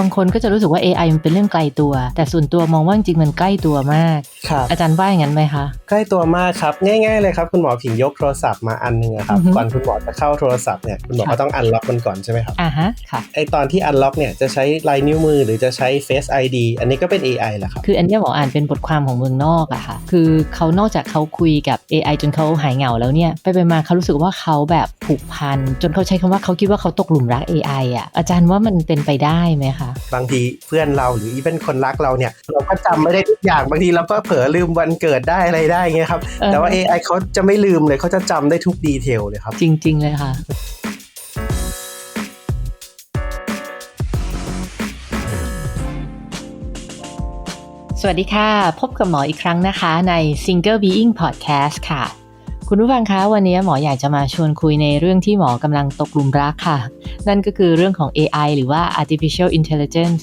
บางคนก็จะรู้สึกว่า AI มันเป็นเรื่องไกลตัว แต่ส่วนตัวมองว่าจริงๆมันใกล้ตัวมาก ครับอาจารย์ว่าอย่างนั้นไหมคะ ใกล้ตัวมากครับ ง่าย ๆ เลยครับ คุณหมอผิงยกโทรศัพท์มาอันหนึงอะครับ อือฮึ ก่อนคุณหมอจะเข้าโทรศัพท์เนี่ยคุณหมอค่ะก็ต้องอันล็อกมันก่อนใช่ไหมครับอ่าฮะค่ะ ไอตอนที่อันล็อกเนี่ยจะใช้ลายนิ้วมือหรือจะใช้ Face ID อันนี้ก็เป็น AI แหละครับ คืออันเนี้ยหมออ่านเป็นบทความของเมืองนอกอะค่ะ คือเขานอกจากเขาคุยกับ AI จนเขาหายเหงาแล้วเนี่ย ไปไปมาเขารู้สึกว่าเขาแบบผูกพัน จนเขาใช้คำว่าเขาคิดว่าเขาตกหลุมรัก AI อะอาจารย์ว่ามันเป็นไปได้ไหมคะบางทีเพื่อนเราหรืออีเป็นคนรักเราเนี่ย เราก็จำไม่ได้ทุกอย่างบางทีเราก็เผลอลืมวันเกิดได้อะไรได้เงี้ยครับเออแต่ว่า AI เขาจะไม่ลืมเลยเขาจะจำได้ทุกดีเทลเลยครับ จริง ๆ เลยค่ะสวัสดีค่ะ พบกับหมออีกครั้งนะคะใน Single Being Podcast ค่ะ คุณผู้ฟังคะวันนี้หมออยากจะมาชวนคุยในเรื่องที่หมอกำลังตกหลุมรักค่ะ นั่นก็คือเรื่องของ AI หรือว่า Artificial Intelligence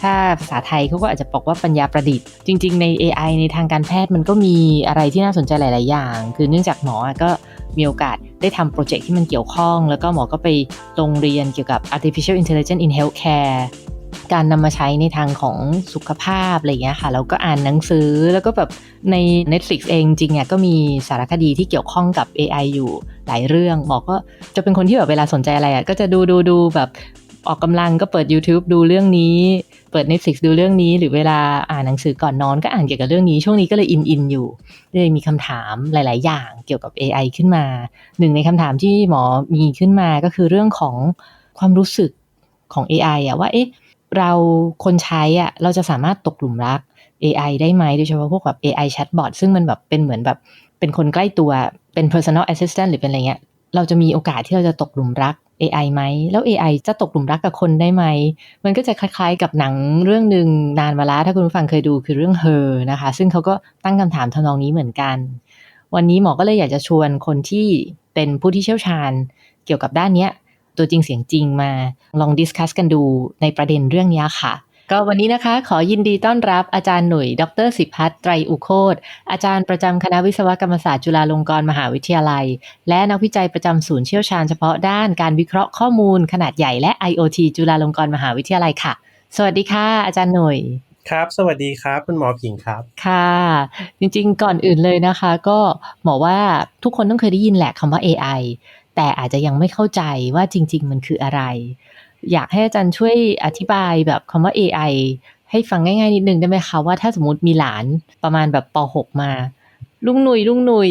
ถ้าภาษาไทยเขาก็อาจจะบอกว่าปัญญาประดิษฐ์ จริง ๆ ใน AI ในทางการแพทย์มันก็มีอะไรที่น่าสนใจหลาย ๆ อย่าง คือเนื่องจากหมอก็มีโอกาสได้ทำโปรเจกต์ที่มันเกี่ยวข้อง แล้วก็หมอก็ไปลงเรียนเกี่ยวกับ Artificial Intelligence in Healthcare การนำมาใช้ในทางของสุขภาพอะไรอย่างเงี้ยค่ะแล้วก็อ่านหนังสือแล้วก็แบบใน Netflix เองจริงๆอะก็มีสารคดีที่เกี่ยวข้องกับ AI อยู่หลายเรื่องหมอก็จะเป็นคนที่แบบเวลาสนใจอะไรอะก็จะดูดูดูแบบออกกำลังก็เปิด YouTube ดูเรื่องนี้ เปิด Netflix ดูเรื่องนี้ หรือเวลาอ่านหนังสือก่อนนอนก็อ่านเกี่ยวกับเรื่องนี้ ช่วงนี้ก็เลยอินอินอยู่เลยมีคำถามหลาย ๆ อย่างเกี่ยวกับ AI ขึ้นมา หนึ่งในคำถามที่หมอมีขึ้นมาก็คือเรื่องของความรู้สึกของ AI อะว่าเอ๊ะ เราคนใช้อะเราจะสามารถตกหลุมรัก AI ได้ไหมโดยเฉพาะพวกแบบ AI chatbot ซึ่งมันแบบเป็นเหมือนแบบเป็นคนใกล้ตัวเป็น personal assistant หรือเป็นอะไรเงี้ย เราจะมีโอกาสที่เราจะตกหลุมรัก AI ไหม แล้ว AI จะตกหลุมรักกับคนได้ไหม มันก็จะคล้ายๆกับหนังเรื่องหนึ่งนานมาแล้ว ถ้าคุณผู้ฟังเคยดูคือเรื่อง Her นะคะ ซึ่งเขาก็ตั้งคำถามทำนองนี้เหมือนกัน วันนี้หมอก็เลยอยากจะชวนคนที่เป็นผู้ที่เชี่ยวชาญ เกี่ยวกับด้านเนี้ย ตัวจริงเสียงจริงมาลองดิสคัสกันดูในประเด็นเรื่องนี้ค่ะ ก็วันนี้นะคะ ขอยินดีต้อนรับอาจารย์หนุ่ย ดรสิพัฒน์ไตรอุโคตอาจารย์ประจำคณะวิศวกรรมศาสตร์จุฬาลงกรณ์มหาวิทยาลัย และนักวิจัยประจำศูนย์เชี่ยวชาญเฉพาะด้านการวิเคราะห์ข้อมูลขนาดใหญ่และ IoT จุฬาลงกรณ์มหาวิทยาลัยค่ะ สวัสดีค่ะ อาจารย์หนุ่ยครับ สวัสดีครับ คุณหมอผิงครับ ค่ะ จริงๆ ก่อนอื่นเลยนะคะ ก็หมอว่าทุกคนต้องเคยได้ยินแหละคำว่า AI แต่อาจจะยังไม่เข้าใจว่าจริง ๆ มันคืออะไร อยากให้อาจารย์ช่วยอธิบายแบบคำว่า AI ให้ฟังง่าย ๆ นิดนึงได้ไหมคะ ว่าถ้าสมมติมีหลานประมาณแบบป .6 มาลุงหนุยลุงหนุย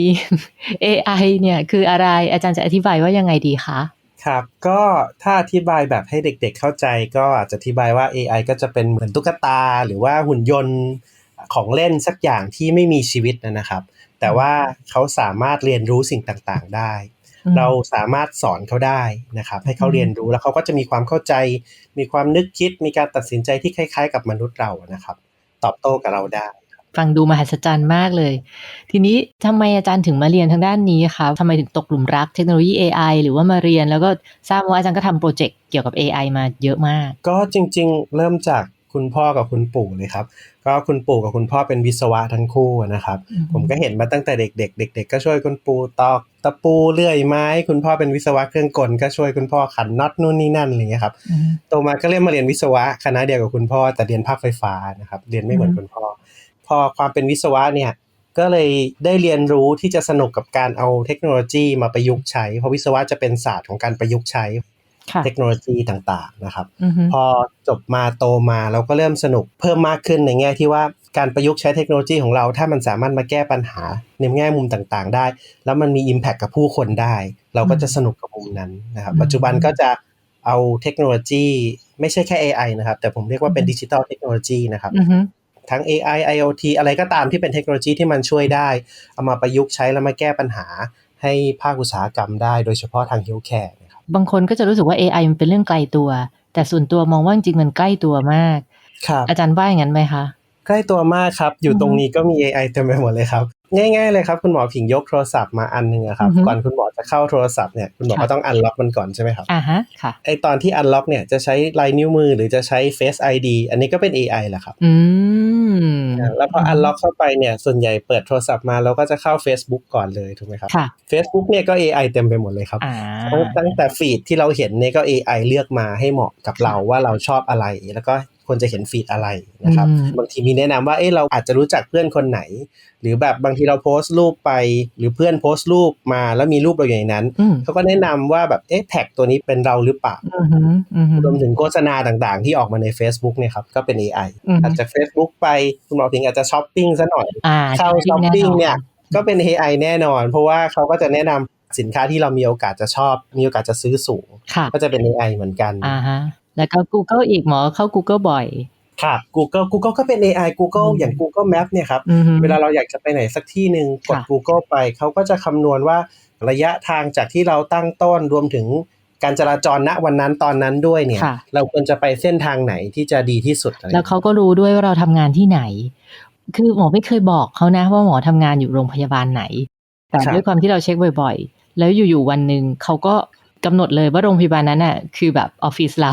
AI เนี่ยคืออะไรอาจารย์จะอธิบายว่ายังไงดีคะครับก็ถ้าอธิบายแบบให้เด็กๆเข้าใจ ก็อาจจะอธิบายว่า AI ก็จะเป็นเหมือนตุ๊กตา หรือว่าหุ่นยนต์ของเล่นสักอย่างที่ไม่มีชีวิตนะครับ แต่ว่าเขาสามารถเรียนรู้สิ่งต่างๆได้ เราสามารถสอนเขาได้นะครับ ให้เขาอืมเรียนรู้แล้วเขาก็จะมีความเข้าใจ มีความนึกคิด มีการตัดสินใจที่คล้าย ๆ กับมนุษย์เรานะครับ ตอบโต้กับเราได้ฟังดูมหัศจรรย์มากเลย ทีนี้ทำไมอาจารย์ถึงมาเรียนทางด้านนี้คะทำไมถึงตกหลุมรักเทคโนโลยี AI หรือว่ามาเรียน แล้วก็ทราบว่าอาจารย์ก็ทำโปรเจกต์เกี่ยวกับ AI มาเยอะมาก ก็จริง ๆ เริ่มจาก คุณพ่อกับคุณปู่เลยครับ ก็คุณปู่กับคุณพ่อเป็นวิศวะทั้งคู่นะครับอืมผมก็เห็นมาตั้งแต่เด็ก ๆ เด็ก ๆ ก็ช่วยคุณปู่ตอกตะปูเลื่อยไม้ คุณพ่อเป็นวิศวะเครื่องกล ก็ช่วยคุณพ่อขันน็อตนู่นนี่นั่นอะไรเงี้ยครับอืมโตมาก็เรียนมาเรียนวิศวะคณะเดียวกับคุณพ่อแต่เรียนภาคไฟฟ้านะครับ เรียนไม่เหมือนอืมคุณพ่อ พอความเป็นวิศวะเนี่ยก็เลยได้เรียนรู้ที่จะสนุกกับการเอาเทคโนโลยีมาประยุกต์ใช้ เพราะวิศวะจะเป็นศาสตร์ของการประยุกต์ใช้ค่ะ เทคโนโลยีต่างๆนะครับอือฮึพอจบมาโตมาเราก็เริ่มสนุกเพิ่มมากขึ้นในแง่ที่ว่าการประยุกต์ใช้เทคโนโลยีของเรา ถ้ามันสามารถมาแก้ปัญหาในแง่มุมต่างๆ ได้ แล้วมันมี Impact กับผู้คนได้ เราก็จะสนุกกับมุมนั้นนะครับ ปัจจุบันก็จะเอาเทคโนโลยี ไม่ใช่แค่ AI นะครับ แต่ผมเรียกว่าเป็นดิจิทัลเทคโนโลยีนะครับอือฮึทั้ง AI IoT อะไรก็ตามที่เป็นเทคโนโลยีที่มันช่วยได้ เอามาประยุกต์ใช้แล้วมาแก้ปัญหาให้ภาคอุตสาหกรรมได้ โดยเฉพาะทาง healthcare นะครั บบางคนก็จะรู้สึกว่า AI มันเป็นเรื่องไกลตัว แต่ส่วนตัวมองว่าจริงๆมันใกล้ตัวมากครับอาจารย์ว่าอย่างนั้นไหมคะ ใกล้ตัวมากครับ อยู่ตรงอือฮึนี้ก็มี AI เต็มไปหมดเลยครับ ง่ายๆเลยครับ คุณหมอผิงยกโทรศัพท์มาอันหนึงอะครับอือฮึก่อนคุณหมอจะเข้าโทรศัพท์เนี่ยคุณหมอค่ะก็ต้องอันล็อกมันก่อนใช่ไหมครับอ่าฮะค่ะไอตอนที่อันล็อกเนี่ยจะใช้ลายนิ้วมือหรือจะใช้ Face ID อันนี้ก็เป็น AI แหละครับ อืม แล้วพออันล็อกเข้าไปเนี่ยส่วนใหญ่เปิดโทรศัพท์มาเราก็จะเข้า Facebook ก่อนเลยถูกไหมครับค่ะ Facebook เนี่ยก็ AI เต็มไปหมดเลยครับอ่าตั้งตั้งแต่ฟีดที่เราเห็นเนี่ยก็ AI เลือกมาให้เหมาะกับเราว่าเราชอบอะไรแล้วก็ ควรจะเห็นฟีดอะไรนะครับอืมบางทีมีแนะนำว่าเอ้เราอาจจะรู้จักเพื่อนคนไหน หรือแบบบางทีเราโพสต์รูปไป หรือเพื่อนโพสต์รูปมาแล้วมีรูปเราอยู่ในนั้นอืมเขาก็แนะนำว่าแบบเอ๊ะแท็กตัวนี้เป็นเราหรือเปล่าอืมฮึอืมฮึรวมถึงโฆษณาต่างๆ ที่ออกมาใน Facebook เนี่ยครับก็เป็น AI อือฮึอาจจะ Facebook ไปคุณหมอพิงอาจจะช้อปปิ้งซะหน่อยอ่าเข้าช้อปแน่ปิ้งนอนเนี่ยก็เป็น AI แน่นอน เพราะว่าเขาก็จะแนะนำสินค้าที่เรามีโอกาสจะชอบ มีโอกาสจะซื้อสูงค่ะก็จะเป็น AI เหมือนกันอ่าฮะ แล้วก็ Google อีกหมอเข้า Google บ่อยครับ Google Google ก็เป็น AI Google อืมอย่าง Google Map เนี่ยครับอืมฮึเวลาเราอยากจะไปไหนสักที่หนึ่งกดค่ะ Google ไปเขาก็จะคำนวณว่าระยะทางจากที่เราตั้งต้นรวมถึงการจราจรณวันนั้นตอนนั้นด้วยเนี่ยค่ะเราควรจะไปเส้นทางไหนที่จะดีที่สุดอะไรแล้วเขาก็รู้ด้วยว่าเราทำงานที่ไหน คือหมอไม่เคยบอกเขานะว่าหมอทำงานอยู่โรงพยาบาลไหน แต่ด้วยความที่เราเช็คบ่อยๆ แล้วอยู่ๆวันหนึ่งเขาก็กำหนดเลยว่าโรงพยาบาลนั้นน่ะคือแบบออฟฟิศเรา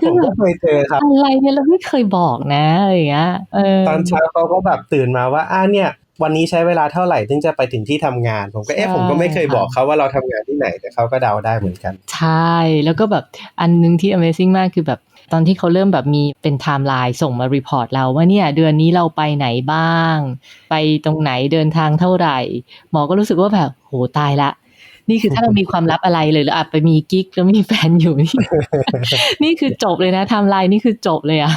ผมก็เคยเจอครับอะไรเนี่ยเราไม่เคยบอกนะอะไรอย่างเงี้ยเออตอนเช้าเขาก็แบบตื่นมาว่าอ่าเนี่ย วันนี้ใช้เวลาเท่าไหร่ถึงจะไปถึงที่ทำงาน ผมก็เอ๊ะผมก็ไม่เคยบอกเขาว่าเราทำงานที่ไหนแต่เขาก็เดาได้เหมือนกัน ใช่แล้วก็แบบอันนึงที่ Amazing มากคือแบบตอนที่เขาเริ่มแบบมีเป็นไทม์ไลน์ส่งมารีพอร์ตเราว่าเนี่ยเดือนนี้เราไปไหนบ้าง ไปตรงไหนเดินทางเท่าไหร่ หมอก็รู้สึกว่าแบบโหตายละ นี่คือถ้าเรามีความลับอะไรเลยแล้วอาจไปมีกิ๊กแล้วมีแฟนอยู่นี่นี่คือจบเลยนะไทม์ไลน์นี่คือจบเลยอะ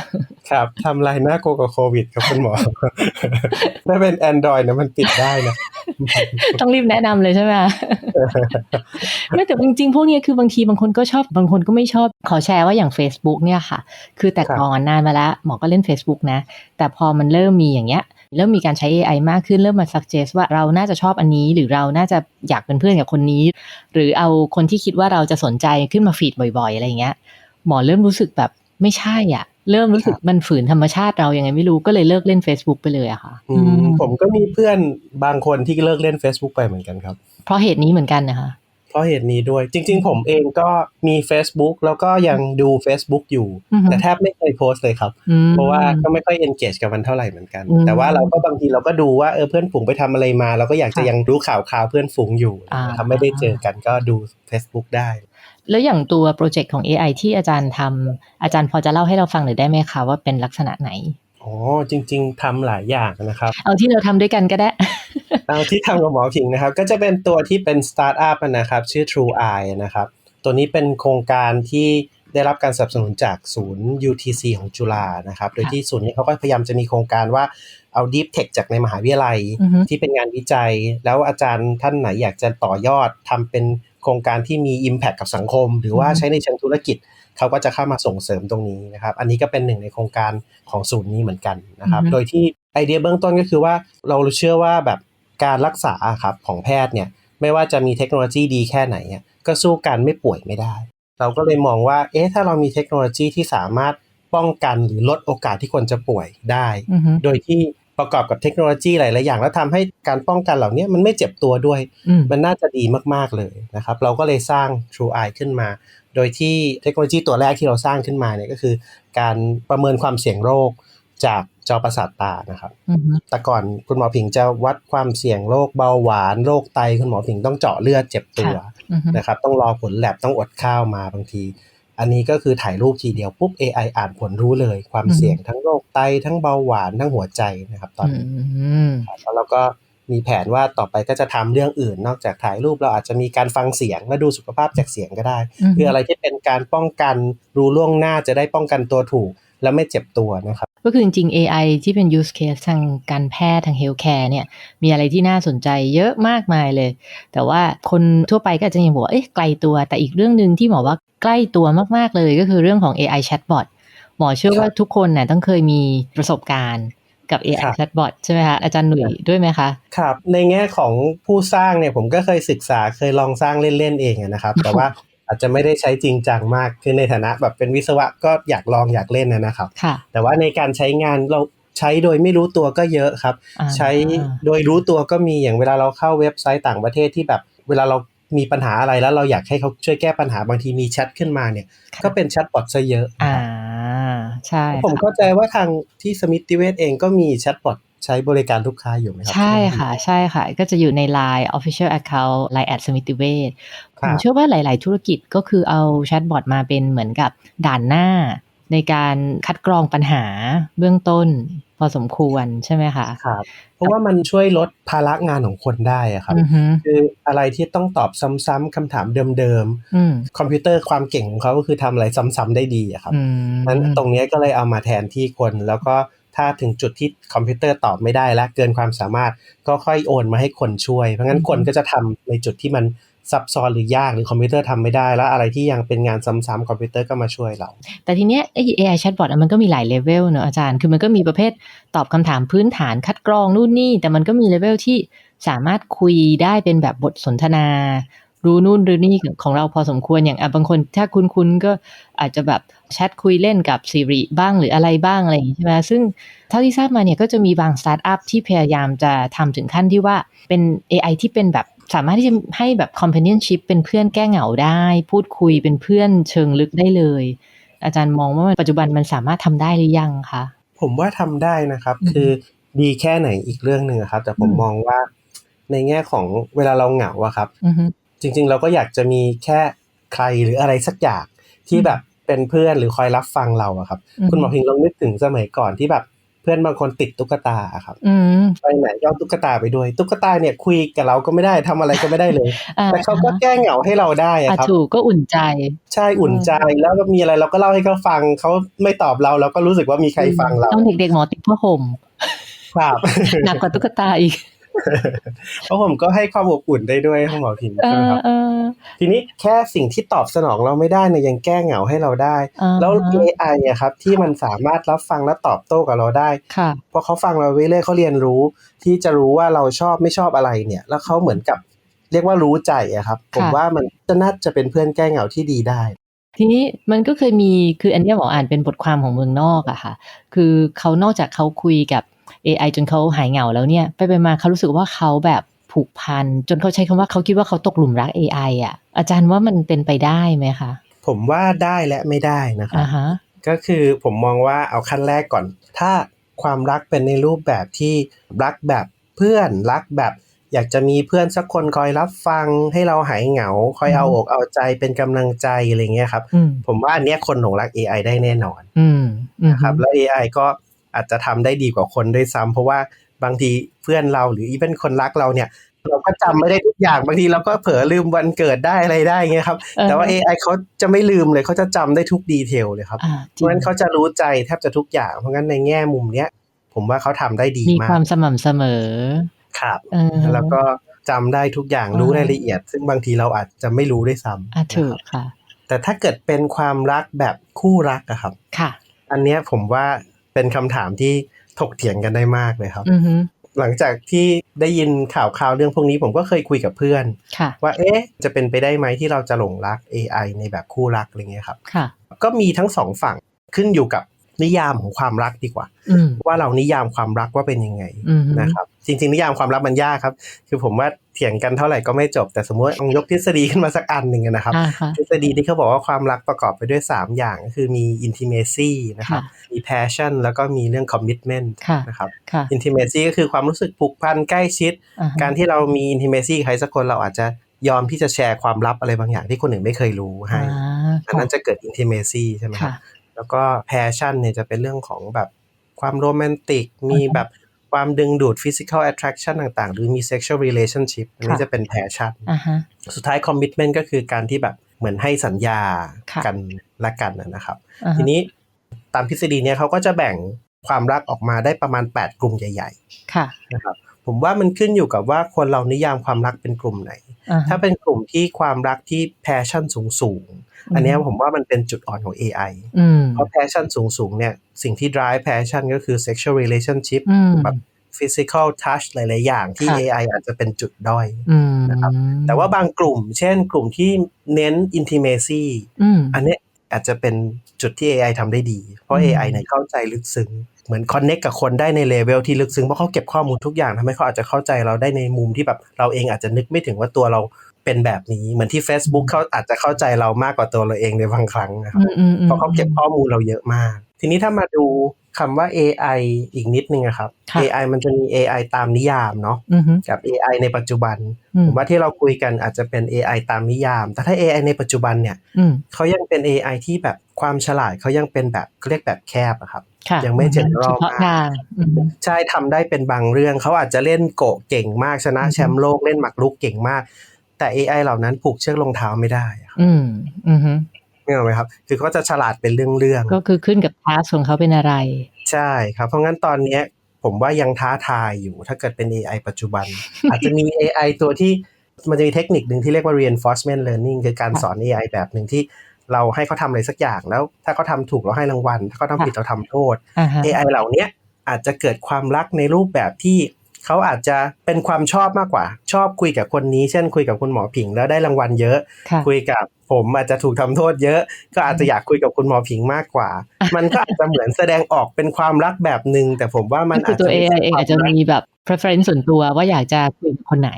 ครับทำลายหน้ากลัวกับโควิดครับคุณหมอ ถ้าเป็น Android นะมันปิดได้นะ ต้องรีบแนะนำเลยใช่ไหมไม่แต่จริงๆ พวกเนี้ยคือบางทีบางคนก็ชอบบางคนก็ไม่ชอบขอแชร์ว่าอย่าง Facebook เนี่ยค่ะ คือแต่ครับก่อนนานมาแล้วหมอก็เล่น Facebook นะ แต่พอมันเริ่มมีอย่างเงี้ย เริ่มมีการใช้ AI มากขึ้นเริ่มมา suggest ว่าเราน่าจะชอบอันนี้ หรือเราน่าจะอยากเป็นเพื่อนกับคนนี้ หรือเอาคนที่คิดว่าเราจะสนใจขึ้นมาฟีดบ่อย ๆ อะไรอย่างเงี้ย หมอเริ่มรู้สึกแบบไม่ใช่อะเริ่มรู้สึกมันฝืนธรรมชาติเรายังไงไม่รู้ก็เลยเลิกเล่น Facebook ไปเลยอะค่ะอืมผมก็มีเพื่อนบางคนที่เลิกเล่น Facebook ไปเหมือนกันครับ เพราะเหตุนี้เหมือนกันนะคะเพ ราะเหตุนี้ด้วย จริง ๆ ผมเองก็มี Facebook แล้วก็ยังดู Facebook อยู่อือฮึแต่แทบไม่เคยโพสต์เลยครับอืมเพราะว่าก็ไม่ค่อย engage กับมันเท่าไหร่เหมือนกันอืมแต่ว่าเราก็บางทีเราก็ดูว่าเออเพื่อนฝูงไปทำอะไรมา เราก็อยากจะค่ะยังรู้ข่าวข่าวเพื่อนฝูงอยู่อ่านะครับไม่ได้เจอกันก็ดู Facebook ได้ แล้วอย่างตัวโปรเจกต์ของ AI ที่อาจารย์ทำอาจารย์พอจะเล่าให้เราฟังหน่อยได้ไหมคะว่าเป็นลักษณะไหนอ๋อจริง ๆทำหลายอย่างนะครับ เอาที่เราทำด้วยกันก็ได้เอา ที่ทำกับหมอผิงนะครับ ก็จะเป็นตัวที่เป็นสตาร์ทอัพนะครับ ชื่อ True Eye นะครับ ตัวนี้เป็นโครงการที่ได้รับการสนับสนุนจากศูนย์ UTC ของจุฬานะครับ โดยที่ศูนย์นี้เขาก็พยายามจะมีโครงการว่าเอา Deep Tech จากในมหาวิทยาลัยอือฮึที่เป็นงานวิจัย แล้วอาจารย์ท่านไหนอยากจะต่อยอดทำเป็นโครงการที่มี Impact กับสังคม หรือว่าอือฮึใช้ในเชิงธุรกิจเขาก็จะเข้ามาส่งเสริมตรงนี้นะครับ อันนี้ก็เป็นหนึ่งในโครงการของศูนย์นี้เหมือนกันนะครับ โดยที่ไอเดียเบื้องต้นก็คือว่าเราเชื่อว่าแบบ การรักษาครับของแพทย์เนี่ยไม่ว่าจะมีเทคโนโลยีดีแค่ไหนอะก็สู้การไม่ป่วยไม่ได้ เราก็เลยมองว่า เอ๊ะถ้าเรามีเทคโนโลยีที่สามารถป้องกันหรือลดโอกาสที่คนจะป่วยได้อือฮึโดยที่ประกอบกับเทคโนโลยีหลายๆอย่าง แล้วทำให้การป้องกันเหล่านี้มันไม่เจ็บตัวด้วยอืมมันน่าจะดีมากๆเลยนะครับ เราก็เลยสร้าง True Eye ขึ้นมา โดยที่เทคโนโลยีตัวแรกที่เราสร้างขึ้นมาเนี่ยก็คือ การประเมินความเสี่ยงโรค จากจอประสาทตานะครับอือฮึแต่ก่อนคุณหมอผิงจะวัดความเสี่ยงโรคเบาหวานโรคไตคุณหมอผิงต้องเจาะเลือดเจ็บตัวอือฮึนะครับ ต้องรอผลแลบต้องอดข้าวมาบางที อันนี้ก็คือถ่ายรูปทีเดียวปุ๊บ AI อ่านผลรู้เลยความเสี่ยงทั้งโรคไตทั้งเบาหวานทั้งหัวใจนะครับ ตอนอืนี้มแล้วเราก็มีแผนว่าต่อไปก็จะทำเรื่องอื่น นอกจากถ่ายรูปเราอาจจะมีการฟังเสียงและดูสุขภาพจากเสียงก็ได้อือฮึคืออะไรที่เป็นการป้องกันรู้ล่วงหน้าจะได้ป้องกันตัวถูก และไม่เจ็บตัวนะครับ ก็คือจริงๆ AI ที่เป็น use case ทางการแพทย์ทาง healthcare เนี่ย มีอะไรที่น่าสนใจเยอะมากมายเลย แต่ว่าคนทั่วไปก็อาจจะยังบอกว่าเอ๊ะไกลตัว แต่อีกเรื่องหนึ่งที่หมอว่าใกล้ตัวมากๆเลยก็คือเรื่องของ AI chatbot หมอเชื่อว่าทุกคนน่ะต้องเคยมีประสบการณ์กับ AI ครับ chatbot ใช่ไหมคะอาจารย์หนุ่ยด้วยไหมคะครับ ในแง่ของผู้สร้างเนี่ยผมก็เคยศึกษาเคยลองสร้างเล่นๆเองอะนะครับ แต่ว่า อาจจะไม่ได้ใช้จริงจังมากคือในฐานะแบบเป็นวิศวะก็อยากลองอยากเล่นนะนะครับค่ะแต่ว่าในการใช้งานเราใช้โดยไม่รู้ตัวก็เยอะครับอ่าใช้โดยรู้ตัวก็มีอย่างเวลาเราเข้าเว็บไซต์ต่างประเทศที่แบบ เวลาเรามีปัญหาอะไรแล้วเราอยากให้เขาช่วยแก้ปัญหาบางทีมีแชทขึ้นมาเนี่ยค่ะก็เป็นแชทบอทซะเยอะอ่าใช่ ผมค่ะเข้าใจว่าทางที่สมิติเวชเองก็มีแชทบอท ใช้บริการลูกค้าอยู่ไหมครัใช่ค่ะ ใช่ค่ะ ก็จะอยู่ใน Line Official Account Line แอดสมิติเวชคผรัมบเชื่อว่าหลาย ๆ ธุรกิจก็คือเอาแชทบอทมาเป็นเหมือนกับด่านหน้า ในการคัดกรองปัญหาเบื้องต้นพอสมควรใช่ไหมคะครับ เพราะว่ามันช่วยลดภาระงานของคนได้อะครับอือฮึคืออะไรที่ต้องตอบซ้ำๆคำถามเดิมอืมๆ คอมพิวเตอร์ความเก่งของเขาก็คือทำอะไรซ้ำๆได้ดีอะครับอืมนั้นตรงเนี้ยก็เลยเอามาแทนที่คนแล้วก็ ถ้าถึงจุดที่คอมพิวเตอร์ตอบไม่ได้และเกินความสามารถก็ค่อยโอนมาให้คนช่วย เพราะงั้นคนก็จะทำในจุดที่มันซับซ้อนหรือยากหรือคอมพิวเตอร์ทำไม่ได้แล้วอะไรที่ยังเป็นงานซ้ำๆคอมพิวเตอร์ก็มาช่วยเรา แต่ทีเนี้ยไอ้ AI chatbot อะมันก็มีหลายเลเวลเนอะอาจารย์คือมันก็มีประเภทตอบคำถามพื้นฐานคัดกรองนู่นนี่ แต่มันก็มีเลเวลที่สามารถคุยได้เป็นแบบบทสนทนา รู้นู่นรู้นี่ของเราพอสมควรอย่างอะบางคนถ้าคุ้นๆก็อาจจะแบบแชทคุยเล่นกับ Siri บ้างหรืออะไรบ้างอะไรอย่างนี้ใช่ไหมซึ่งเท่าที่ทราบมาเนี่ยก็จะมีบางสตาร์ทอัพที่พยายามจะทำถึงขั้นที่ว่าเป็น AI ที่เป็นแบบสามารถที่จะให้แบบ companionship เป็นเพื่อนแก้เหงาได้ พูดคุยเป็นเพื่อนเชิงลึกได้เลย อาจารย์มองว่ามันปัจจุบันมันสามารถทำได้หรือยังคะผมว่าทำได้นะครับอืมคือดีแค่ไหนอีกเรื่องหนึ่งอะครับ แต่ผมอืมมองว่าในแง่ของเวลาเราเหงาอะครับอือฮึ จริง ๆ เราก็อยากจะมีแค่ใครหรืออะไรสักอย่างที่แบบเป็นเพื่อนหรือคอยรับฟังเราอะครับ คุณหมอพิงลองนึกถึงสมัยก่อนที่แบบเพื่อนบางคนติดตุ๊กตาอะครับอืมไปไหนก็เอาตุ๊กตาไปด้วย ตุ๊กตาเนี่ยคุยกับเราก็ไม่ได้ทำอะไรก็ไม่ได้เลยอ่าแต่เขาก็แก้เหงาให้เราได้อะอะครับถูกก็อุ่นใจ ใช่อุ่นใจแล้วก็มีอะไรเราก็เล่าให้เขาฟังเขาไม่ตอบเราเราก็รู้สึกว่ามีใครฟังเราต้องเด็กๆหมอติดผ้าห่มครับหนักกว่าตุ๊กตาอีก เพราะผมก็ให้ความอบอุ่นได้ด้วยคุณหมอพิงเอใช่ไหมอครับเออทีนี้แค่สิ่งที่ตอบสนองเราไม่ได้เนี่ยยังแก้เหงาให้เราได้อ่าแล้ว AI อะครับที่มันสามารถรับฟังและตอบโต้กับเราได้ค่ะพอเขาฟังเราเรื่อยๆเขาเรียนรู้ ที่จะรู้ว่าเราชอบไม่ชอบอะไรเนี่ย แล้วเขาเหมือนกับเรียกว่ารู้ใจอะครับ ผมค่ะว่ามันจะน่าจะเป็นเพื่อนแก้เหงาที่ดีได้ทีนี้มันก็เคยมีคืออันเนี้ยหมออ่านเป็นบทความของเมืองนอกอะค่ะ คือเขานอกจากเขาคุยกับ AI จนเขาหายเหงาแล้วเนี่ย ไปไปมาเขารู้สึกว่าเขาแบบผูกพัน จนเขาใช้คำว่าเขาคิดว่าเขาตกหลุมรัก AI อะอาจารย์ว่ามันเป็นไปได้ไหมคะ ผมว่าได้และไม่ได้นะครับอ่าฮะก็คือผมมองว่าเอาขั้นแรกก่อน ถ้าความรักเป็นในรูปแบบที่รักแบบเพื่อนรักแบบอยากจะมีเพื่อนสักคนคอยรับฟังให้เราหายเหงา คอยเอาอกเอาใจเป็นกำลังใจอะไรเงี้ยครับอืมผมว่าอันเนี้ยคนหลงรัก AI ได้แน่นอนอืมอืมนะครับแล้ว AI ก็ อาจจะทำได้ดีกว่าคนด้วยซ้ำเพราะว่าบางทีเพื่อนเราหรืออีเป็นคนรักเราเนี่ย เราก็จำไม่ได้ทุกอย่างบางทีเราก็เผลอลืมวันเกิดได้อะไรได้เงี้ยครับเออแต่ว่า AI เขาจะไม่ลืมเลยเขาจะจำได้ทุกดีเทลเลยครับอ่าเพจริราะงงั้นเขาจะรู้ใจแทบจะทุกอย่างเพราะงั้นในแง่มุมเนี้ยผมว่าเขาทำได้ดีมีมาความกสม่ำเสมอครับเออแล้วก็จำได้ทุกอย่างอ่ารู้รู้รายละเอียด ซึ่งบางทีเราอาจจะไม่รู้ด้วยซ้ำอะถูนะกครับค่ะ แต่ถ้าเกิดเป็นความรักแบบคู่รักอะครับ ค่ะ อันเนี้ยผมว่า เป็นคำถามที่ถกเถียงกันได้มากเลยครับอือฮึหลังจากที่ได้ยินข่าวข่าวเรื่องพวกนี้ผมก็เคยคุยกับเพื่อนค่ะว่าเอ๊ะจะเป็นไปได้ไหมที่เราจะหลงรัก AI ในแบบคู่รักอะไรเงี้ยครับค่ะก็มีทั้งสองฝั่งขึ้นอยู่กับนิยามของความรักดีกว่าอืมว่าเรานิยามความรักว่าเป็นยังไงอืมนะครับ จริง ๆ นิยามความรักมันยากครับ คือผมว่า เถียงกันเท่าไหร่ก็ไม่จบแต่สมมติลองยกทฤษฎีขึ้นมาสักอันหนึ่งนะครับอ่าค่ะทฤษฎีที่เขาบอกว่าความรักประกอบไปด้วย 3 อย่างก็คือมี intimacy นะครับค่ะมี passion แล้วก็มีเรื่อง commitment ค่ะนะครับค่ะ intimacy ก็คือความรู้สึกผูกพันใกล้ชิดอ่าฮะการที่เรามี intimacy กับใครสักคนเราอาจจะยอมที่จะแชร์ความลับอะไรบางอย่างที่คนอื่นไม่เคยรู้ให้อ่าอันนั้นจะเกิด intimacy ใช่ไหมครับค่ะแล้วก็ passion เนี่ยจะเป็นเรื่องของแบบความโรแมนติกมีอือฮึแบบ ความดึงดูด physical attraction ต่างๆ หรือมี sexual relationship อันนี้ค่ะจะเป็น passion อ่าฮะสุดท้าย commitment ก็คือการที่แบบเหมือนให้สัญญาค่ะกันละกันนะนะครับอ่าฮะทีนี้ตามทฤษฎีเนี้ยเขาก็จะแบ่งความรักออกมาได้ประมาณ 8 กลุ่มใหญ่ค่ะๆนะครับ ผมว่ามันขึ้นอยู่กับว่าคนเรานิยามความรักเป็นกลุ่มไหนอ่าฮะถ้าเป็นกลุ่มที่ความรักที่ passion สูงๆอันเนี้ยผมว่ามันเป็นจุดอ่อนของ AI อืมเพราะ passion สูงๆเนี่ยสิ่งที่ drive passion ก็คือ sexual relationship อืมแบบ physical touch หลาย ๆ อย่างที่ค่ะ AI อาจจะเป็นจุดด้อยอืมนะครับแต่ว่าบางกลุ่ม เช่นกลุ่มที่เน้น intimacy อืมอันเนี้ยอาจจะเป็นจุดที่ AI ทำได้ดี เพราะอืม AI เนี่ยเข้าใจลึกซึ้ง เหมือนคอนเน็กกับคนได้ในเลเวลที่ลึกซึ้งเพราะเขาเก็บข้อมูลทุกอย่างทำให้เขาอาจจะเข้าใจเราได้ในมุมที่แบบเราเองอาจจะนึกไม่ถึงว่าตัวเราเป็นแบบนี้เหมือนที่ Facebook เขาอาจจะเข้าใจเรามากกว่าตัวเราเองในบางครั้งนะครับอืมอืมอืมเพราะเขาเก็บข้อมูลเราเยอะมาก ทีนี้ถ้ามาดูคำว่า AI อีกนิดนึงอะครับค่ะ AI มันจะมี AI ตามนิยามเนาะอืมฮึกับ AI ในปัจจุบันอืมผมว่าที่เราคุยกันอาจจะเป็น AI ตามนิยาม แต่ถ้า AI ในปัจจุบันเนี่ยอืมเขายังเป็น AI ที่แบบความฉลาดเขายังเป็นแบบเขาเรียกแบบแคบอะครับค่ะ ยังไม่ general เฉพาะทางอืมใช่ทำได้เป็นบางเรื่องเขาอาจจะเล่นโกะเก่งมากชนะอือฮึแชมป์โลกเล่นหมากรุกเก่งมาก แต่ AI เหล่านั้นผูกเชือกรองเท้าไม่ได้อะครับอืมอืมฮึนี่หรอกไหมครับ คือเขาจะฉลาดเป็นเรื่องๆ ก็คือขึ้นกับทาสของเขาเป็นอะไร ใช่ครับ เพราะงั้นตอนเนี้ย ผมว่ายังท้าทายอยู่ ถ้าเกิดเป็น AI ปัจจุบัน อาจจะมี AI ตัวที่มันจะมีเทคนิคหนึ่งที่เรียกว่า reinforcement learning คือการค่ะสอน AI แบบหนึ่งที่ เราให้เขาทำอะไรสักอย่างแล้ว ถ้าเขาทำถูกเราให้รางวัล ถ้าเขาทำผิดเราทำโทษอ่าฮะ AI เหล่าเนี้ยอาจจะเกิดความรักในรูปแบบที่เขาอาจจะเป็นความชอบมากกว่า ชอบคุยกับคนนี้ เช่น คุยกับคุณหมอผิงแล้วได้รางวัลเยอะค่ะคุยกับผมอาจจะถูกทำโทษเยอะ ก็อาจจะอยากคุยกับคุณหมอผิงมากกว่า มันก็อาจจะเหมือนแสดงออกเป็นความรักแบบหนึ่งแต่ผมว่ามันก็คือตัวไม่ AI ใช่เองควอาจจะรักมีแบบ preference ส่วนตัวว่าอยากจะคุยกับคนไหน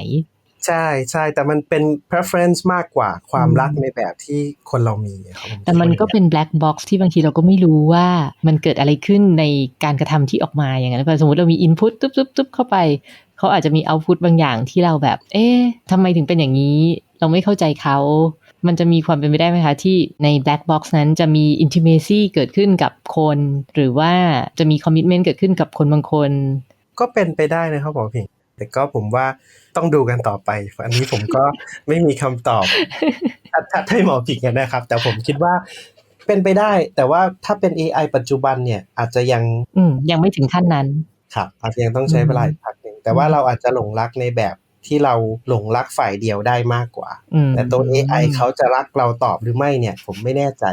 ใช่ใช่แต่มันเป็น preference มากกว่าความอืมรักในแบบที่คนเรามีอะครับผแต่มันก็เป็น black box ที่บางทีเราก็ไม่รู้ว่ามันเกิดอะไรขึ้นในการกระทำที่ออกมาอย่างนั้นสมมติเรามี input ตุ๊บตุ๊บตุ๊บเข้าไป เขาอาจจะมี output บางอย่างที่เราแบบ เอ๊ะทำไมถึงเป็นอย่างนี้ เราไม่เข้าใจเขามันจะมีความเป็นไปได้ไหมคะ ที่ใน black box นั้นจะมี intimacy เกิดขึ้นกับคน หรือว่าจะมี commitment เกิดขึ้นกับคนบางคน ก็เป็นไปได้นะครับหมอผิง แต่ก็ผมว่าต้องดูกันต่อไป อันนี้ผมก็ไม่มีคำตอบชัดๆให้หมอผิงกันนะครับ แต่ผมคิดว่าเป็นไปได้ แต่ว่าถ้าเป็น AI ปัจจุบันเนี่ย อาจจะยังอืมยังไม่ถึงขั้นนั้นครับอาจจะยังต้องใช้เวลาอีกพักหนึ่งแต่ว่าเราอาจจะหลงรักในแบบที่เราหลงรักฝ่ายเดียวได้มากกว่าอืมแต่ตัว AI เขาจะรักเราตอบหรือไม่เนี่ย ผมไม่แน่ใจ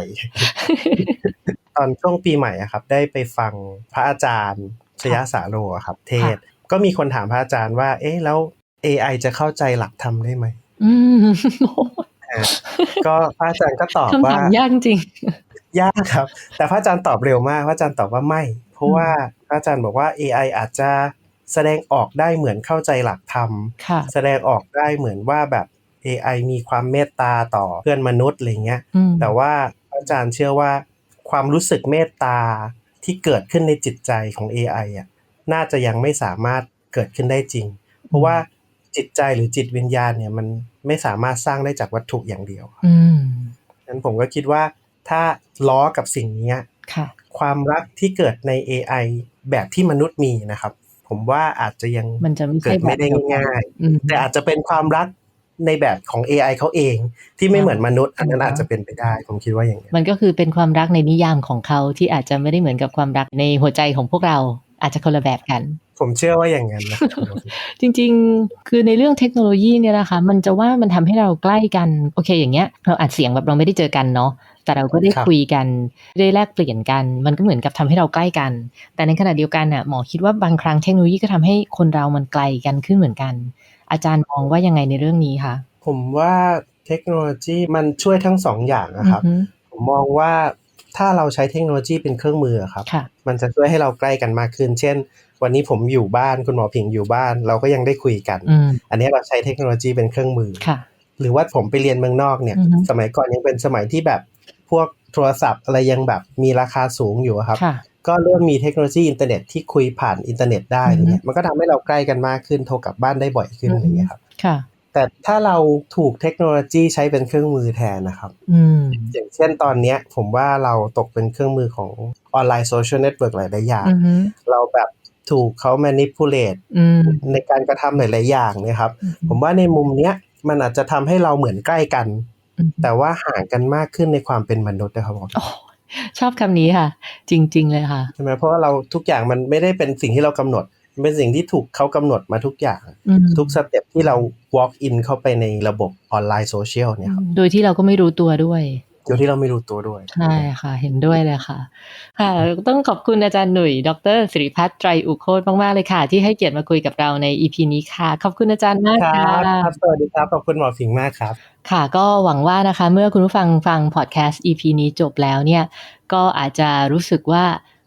ตอนช่วงปีใหม่อะครับ ได้ไปฟังพระอาจารย์ชยสาโรอะครับ เทศน์ ก็มีคนถามพระอาจารย์ว่า เอ๊ะแล้ว AI จะเข้าใจหลักธรรมได้ไหมอืมก็พระอาจารย์ก็ตอบคำว่าถามยากจริง ยากครับ แต่พระอาจารย์ตอบเร็วมาก พระอาจารย์ตอบว่าไม่ เพราะว่าพระอาจารย์บอกว่า AI อาจจะแสดงออกได้เหมือนเข้าใจหลักธรรมค่ะแสดงออกได้เหมือนว่าแบบ AI มีความเมตตาต่อเพื่อนมนุษย์อะไรเงี้ยอืมแต่ว่าอาจารย์เชื่อว่าความรู้สึกเมตตาที่เกิดขึ้นในจิตใจของ AI อะ น่าจะยังไม่สามารถเกิดขึ้นได้จริง เพราะว่าจิตใจหรือจิตวิญญาณเนี่ยมันไม่สามารถสร้างได้จากวัตถุอย่างเดียวอืมนั้นผมก็คิดว่าถ้าล้อกับสิ่งเนี้ยค่ะความรักที่เกิดใน AI แบบที่มนุษย์มีนะครับ ผมว่าอาจจะยังมันจะไม่เกิใช่ดแบไม่บได้เดียวกันง่ายอืมๆแต่อาจจะเป็นความรักในแบบของ AI เขาเองที่ไม่เหมือนมนุษย์อันนั้นอ่าอาจจะเป็นไปได้ ผมคิดว่าอย่างนี้นมันก็คือเป็นความรักในนิยามของเขาที่อาจจะไม่ได้เหมือนกับความรักในหัวใจของพวกเรา อาจจะคนละแบบกัน ผมเชื่อว่าอย่างนั้นนะครับจริงๆ คือในเรื่องเทคโนโลยีเนี่ยนะคะ มันจะว่ามันทำให้เราใกล้กันโอเคอย่างเงี้ย เราอัดเสียงแบบเราไม่ได้เจอกันเนาะแต่เราก็ได้ครับคุยกันได้แลกเปลี่ยนกัน มันก็เหมือนกับทำให้เราใกล้กัน แต่ในขณะเดียวกันน่ะหมอคิดว่าบางครั้งเทคโนโลยีก็ทำให้คนเรามันไกลกันขึ้นเหมือนกัน อาจารย์มองว่ายังไงในเรื่องนี้คะผมว่าเทคโนโลยีมันช่วยทั้งสองอย่างนะครับอือฮึผมมองว่า ถ้าเราใช้เทคโนโลยีเป็นเครื่องมือครับค่ะมันจะช่วยให้เราใกล้กันมากขึ้น เช่น วันนี้ผมอยู่บ้านคุณหมอผิงอยู่บ้าน เราก็ยังได้คุยกันอืมอันนี้เราใช้เทคโนโลยีเป็นเครื่องมือค่ะหรือว่าผมไปเรียนเมืองนอกเนี่ยอือฮึสมัยก่อนยังเป็นสมัยที่แบบพวกโทรศัพท์อะไรยังแบบมีราคาสูงอยู่อะครับค่ะก็เริ่มมีเทคโนโลยีอินเทอร์เน็ตที่คุยผ่านอินเทอร์เน็ตได้อือฮึอะไรเงี้ยมันก็ทำให้เราใกล้กันมากขึ้นโทรกลับบ้านได้บ่อยขึ้นอือฮึอะไรเงี้ยครับค่ะ แต่ถ้าเราถูกเทคโนโลยีใช้เป็นเครื่องมือแทนนะครับอืมอย่างเช่นตอนเนี้ย ผมว่าเราตกเป็นเครื่องมือของออนไลน์โซเชียลเน็ตเวิร์กหลายๆอย่างอือฮึเราแบบถูกเขา manipulate อืมในการกระทำหลายๆอย่างเนะครับ ผมว่าในมุมเนี้ยมันอาจจะทำให้เราเหมือนใกล้กันอืมแต่ว่าห่างกันมากขึ้นในความเป็นมนุษย์นะครับผมโอ้ชอบคำนี้ค่ะ จริง ๆ เลยค่ะใช่ไหมเพราะว่าเราทุกอย่างมันไม่ได้เป็นสิ่งที่เรากำหนดมัน เป็นสิ่งที่ถูกเขากำหนดมาทุกอย่างอืมทุกสเต็ปที่เรา walk in เข้าไปในระบบออนไลน์โซเชียลเนี่ยครับโดยที่เราก็ไม่รู้ตัวด้วยโดยที่เราไม่รู้ตัวด้วย ใช่ค่ะ เห็นด้วยเลยค่ะ ค่ะ ต้องขอบคุณอาจารย์หนุ่ย ดรสิริพัฒน์ไตรอุโคตมาก ๆ เลยค่ะ ที่ให้เกียรติมาคุยกับเราใน EP นี้ค่ะ ขอบคุณอาจารย์มากคค่ะรับครับสวัสดีครับ ขอบคุณหมอผิงมากครับ ค่ะ ก็หวังว่านะคะ เมื่อคุณผู้ฟังฟังพอดแคสต์ EP นี้จบแล้วเนี่ย ก็อาจจะรู้สึกว่า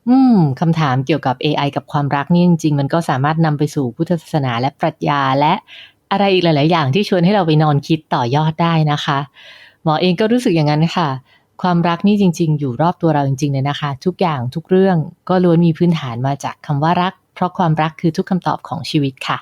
อืมคำถามเกี่ยวกับ AI กับความรักนี่จริงๆ มันก็สามารถนำไปสู่พุทธศาสนาและปรัชญาและอะไรอีกหลาย ๆ อย่างที่ชวนให้เราไปนอนคิดต่อยอดได้นะคะ หมอเองก็รู้สึกอย่างนั้นค่ะ ความรักนี่จริง ๆ อยู่รอบตัวเราจริง ๆ เลยนะคะ ทุกอย่างทุกเรื่องก็ล้วนมีพื้นฐานมาจากคำว่ารัก เพราะความรักคือทุกคำตอบของชีวิตค่ะ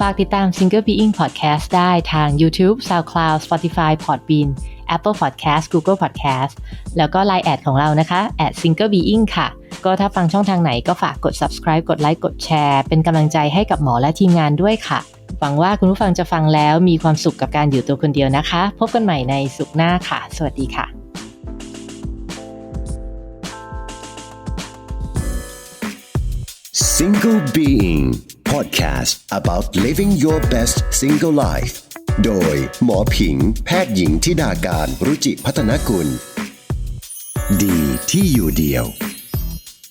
ฝากติดตาม Single Being Podcast ได้ทาง YouTube, SoundCloud, Spotify, Podbean, Apple Podcast, Google Podcast แล้วก็ Line แอดของเรานะคะ at Single Being ค่ะ ก็ถ้าฟังช่องทางไหนก็ฝากกด subscribe กดไลค์กดแชร์เป็นกำลังใจให้กับหมอและทีมงานด้วยค่ะ หวังว่าคุณผู้ฟังจะฟังแล้วมีความสุขกับการอยู่ตัวคนเดียวนะคะ พบกันใหม่ในสุขหน้าค่ะ สวัสดีค่ะ Single Being Podcast about living your best single life โดยหมอผิง แพทย์หญิงทิดาการรุจิพัฒนกุล ดีที่อยู่เดียว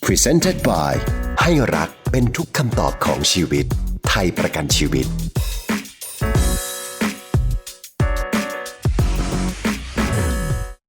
Presented by ให้รักเป็นทุกคำตอบของชีวิต ไทยประกันชีวิต